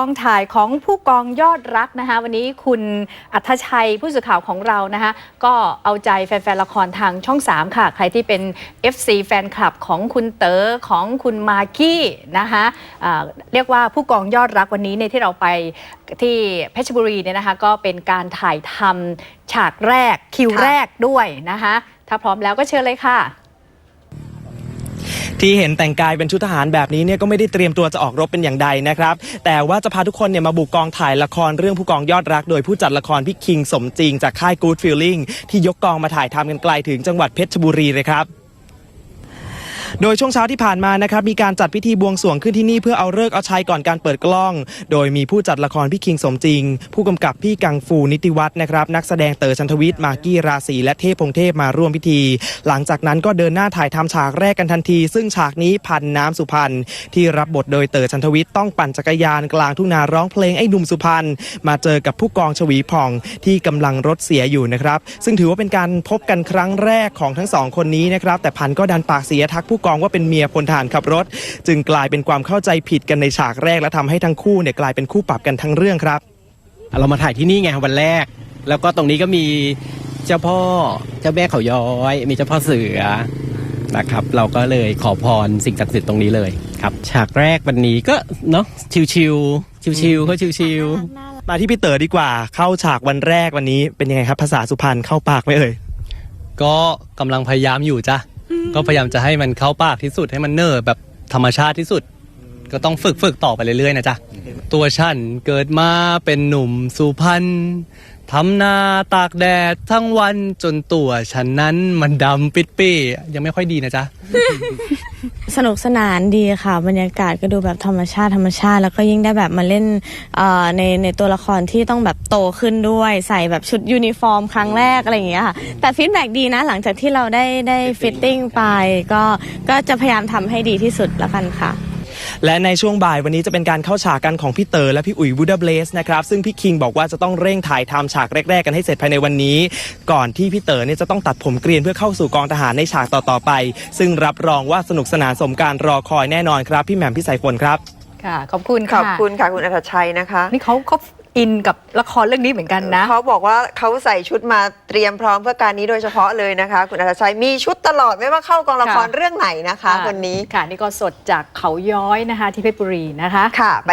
องถ่ายของผู้กองยอดรักนะคะ วันนี้คุณอัธชัยผู้สื่อข่าวของเรานะคะก็เอาใจแฟนๆละครทางช่อง 3 ค่ะ ใครที่เป็น FC แฟนคลับของคุณเต๋อของคุณมากี้นะคะอ่าเรียกว่าผู้กองยอดรักวันนี้เนี่ยที่เราไปที่เพชรบุรีเนี่ยนะคะก็เป็นการถ่ายทำฉากแรกคิวแรกด้วยนะคะถ้าพร้อมแล้วก็เชิญเลยค่ะ ที่เห็นแต่งกายเป็นชุดทหารแบบนี้เนี่ยก็ไม่ได้เตรียมตัวจะออกรบเป็นอย่างใดนะครับ แต่ว่าจะพาทุกคนเนี่ยมาบุกกองถ่ายละครเรื่องผู้กองยอดรัก โดยผู้จัดละครพี่คิงสมจริงจากค่าย Good Feeling ที่ยกกองมาถ่ายทำกันไกลถึงจังหวัดเพชรบุรีเลยครับ โดยช่วงเช้าที่ผ่านมานะครับมีการจัดพิธีบวงสรวงขึ้นที่นี่เพื่อเอาเลิกเอาชัยก่อนการเปิดกล้อง โดยมีผู้จัดละครพี่คิงสมจริง ผู้กำกับพี่กังฟูนิติวัฒน์นะครับนักแสดงเต๋อชันทวิทย์มากกี้ราศีและเทพพงเทพมาร่วมพิธี หลังจากนั้นก็เดินหน้าถ่ายทำฉากแรกกันทันที ซึ่งฉากนี้พันน้ำสุพรรณที่รับบทโดยเต๋อชันทวิทย์ต้องปั่นจักรยานกลางทุ่งนาร้องเพลงไอ้หนุ่มสุพรรณมาเจอกับผู้กองชวีผ่องที่กำลังรถเสียอยู่นะครับ ซึ่งถือว่าเป็นการพบกันครั้งแรกของทั้งสองคนนี้นะครับแต่พันก็ดันปากเสียทักผู้กองว่าเป็นเมียพลทหารขับรถ จึงกลายเป็นความเข้าใจผิดกันในฉากแรก และทำให้ทั้งคู่เนี่ยกลายเป็นคู่ปรับกันทั้งเรื่องครับ เรามาถ่ายที่นี่ไงวันแรก แล้วก็ตรงนี้ก็มีเจ้าพ่อเจ้าแม่เขาย้อย มีเจ้าพ่อเสือนะครับ เราก็เลยขอพรสิ่งศักดิ์สิทธิ์ตรงนี้เลยครับ ฉากแรกวันนี้ก็เนาะชิวๆชิวๆก็ชิวๆมาที่พี่เต๋อดีกว่า เข้าฉากวันแรกวันนี้เป็นยังไงครับ ภาษาสุพรรณเข้าปากไหมเอ่ยก็กำลังพยายามอยู่จ้ะ ก็พยายามจะให้มันเข้าปากที่สุดให้มันเนอร์แบบธรรมชาติที่สุด ก็ต้องฝึกฝึกต่อไปเรื่อยๆนะจ๊ะ ตัวฉันเกิดมาเป็นหนุ่มสุพรรณทำนาตากแดดทั้งวันจนตัวฉันนั้นมันดำปิดปี้ ยังไม่ค่อยดีนะจ๊ะ สนุกสนานดีค่ะ บรรยากาศก็ดูแบบธรรมชาติธรรมชาติ แล้วก็ยิ่งได้แบบมาเล่นในในตัวละครที่ต้องแบบโตขึ้นด้วยใส่แบบชุดยูนิฟอร์มครั้งแรกอะไรอย่างเงี้ยค่ะ แต่ฟีดแบ็ดีนะ หลังจากที่เราได้ได้ฟิตติ้งไป ก็ก็จะพยายามทำให้ดีที่สุดและกันค่ะ และในช่วงบ่ายวันนี้จะเป็นการเข้าฉากกันของพี่เต๋อและพี่อุ๋ยวูดาเบลสนะครับซึ่งพี่คิงบอกว่าจะต้องเร่งถ่ายทำฉากแรกๆ กันให้เสร็จภายในวันนี้ ก่อนที่พี่เต๋อเนี่ยจะต้องตัดผมเกรียนเพื่อเข้าสู่กองทหารในฉากต่อๆไป ซึ่งรับรองว่าสนุกสนานสมการรอคอยแน่นอนครับ พี่แหม่มพี่สายฝนครับ ค่ะ ขอบคุณขค่ะอบคุณค่ะ คุณอัธชัยนะคะ นี่เขาก็ อินกับละครเรื่องนี้เหมือนกันนะ เขาบอกว่าเขาใส่ชุดมาเตรียมพร้อมเพื่อการนี้โดยเฉพาะเลยนะคะ คุณอัธชัยมีชุดตลอดไม่ว่าเข้ากองละครค่ะเรื่องไหนนะคะคนนี้ค่ะนี่ก็สดจากเขาย้อยนะคะที่เพชรบุรีนะคะค่ะไป